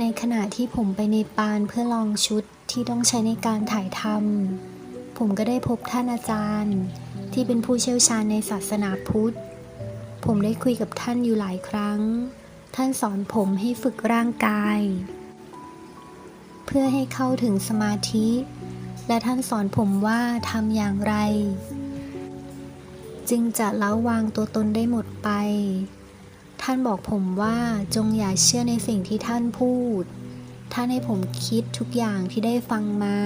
ในขณะที่ผมไปในปานเพื่อลองชุดที่ต้องใช้ในการถ่ายทำผมก็ได้พบท่านอาจารย์ ที่เป็นผู้เชี่ยวชาญในศาสนาพุทธ ผมได้คุยกับท่านอยู่หลายครั้ง ท่านสอนผมให้ฝึกร่างกาย เพื่อให้เข้าถึงสมาธิ และท่านสอนผมว่าทำอย่างไร จึงจะละวางตัวตนได้หมดไป ท่านบอกผมว่าจงอย่าเชื่อในสิ่งที่ท่านพูด ท่านให้ผมคิดทุกอย่างที่ได้ฟังมา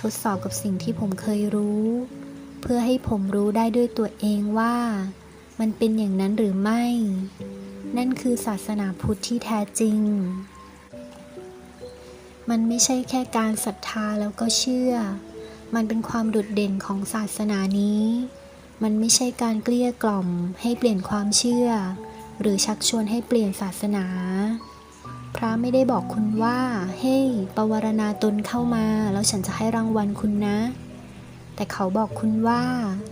ทดสอบกับสิ่งที่ผมเคยรู้ เพื่อให้ผมรู้ได้ด้วยตัวเองว่า มันเป็นอย่างนั้นหรือไม่ นั่นคือศาสนาพุทธที่แท้จริง มันไม่ใช่แค่การศรัทธาแล้วก็เชื่อ มันเป็นความโดดเด่นของศาสนานี้มันไม่ใช่การเกลี้ยกล่อมให้เปลี่ยนความเชื่อ หรือชักชวนให้เปลี่ยนศาสนา พระไม่ได้บอกคุณว่าเฮ้ยปวารณาตนเข้ามา แล้วฉันจะให้รางวัลคุณนะ แต่เขาบอกคุณว่า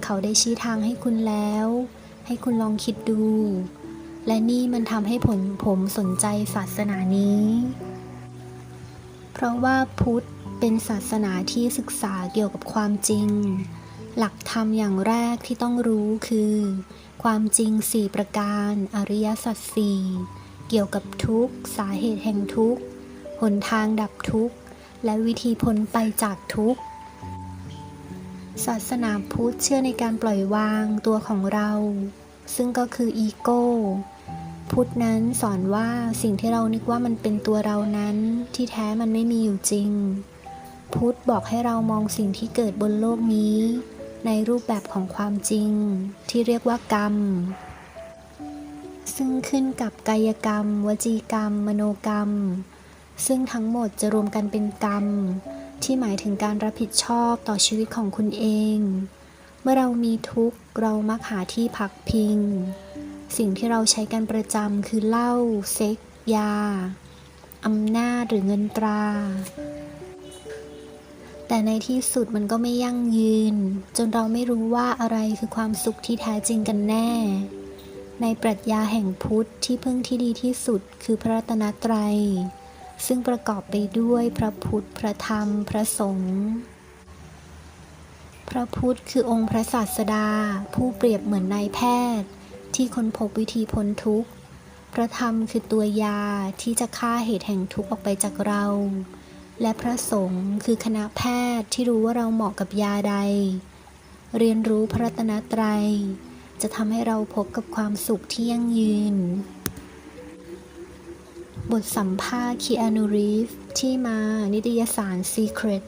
เขาได้ชี้ทางให้คุณแล้ว ให้คุณลองคิดดู และนี่มันทำให้ผลผมสนใจศาสนานี้ เพราะว่าพุทธเป็นศาสนาที่ศึกษาเกี่ยวกับความจริง หลักธรรมอย่างแรกที่ต้องรู้คือ ความจริงสี่ประการอริยสัจสี่เกี่ยวกับทุกข์ สาเหตุแห่งทุกข์ หนทางดับทุกข์ และวิธีพ้นไปจากทุกข์ ศาสนาพุทธเชื่อในการปล่อยวางตัวของเรา ซึ่งก็คืออีโก้ พุทธนั้นสอนว่าสิ่งที่เรานึกว่ามันเป็นตัวเรานั้นที่แท้มันไม่มีอยู่จริง พุทธบอกให้เรามองสิ่งที่เกิดบนโลกนี้ ในรูปแบบของความจริง ที่เรียกว่ากรรม ซึ่งขึ้นกับกายกรรม วจีกรรม มโนกรรม ซึ่งทั้งหมดจะรวมกันเป็นกรรม ที่หมายถึงการรับผิดชอบต่อชีวิตของคุณเอง เมื่อเรามีทุกข์เรามักหาที่พักพิง สิ่งที่เราใช้กันประจำคือเหล้าเซ็กยาอำนาจหรือเงินตรา แต่ในที่สุดมันก็ไม่ยั่งยืน จนเราไม่รู้ว่าอะไรคือความสุขที่แท้จริงกันแน่ ในปรัชญาแห่งพุทธที่พึ่งที่ดีที่สุดคือพระรัตนตรัย ซึ่งประกอบไปด้วยพระพุทธ พระธรรม พระสงฆ์พระพุทธคือองค์พระศาสดา ผู้เปรียบเหมือนนายแพทย์ ที่ค้นพบวิธีพ้นทุกข์ พระธรรมคือตัวยาที่จะฆ่าเหตุแห่งทุกข์ออกไปจากเรา และพระสงฆ์คือคณะแพทย์ที่รู้ว่าเราเหมาะกับยาใด เรียนรู้พระรัตนตรัย จะทำให้เราพบกับความสุขที่ยั่งยืน บทสัมภาษณ์คีอานูรีฟที่มานิตยสาร Secret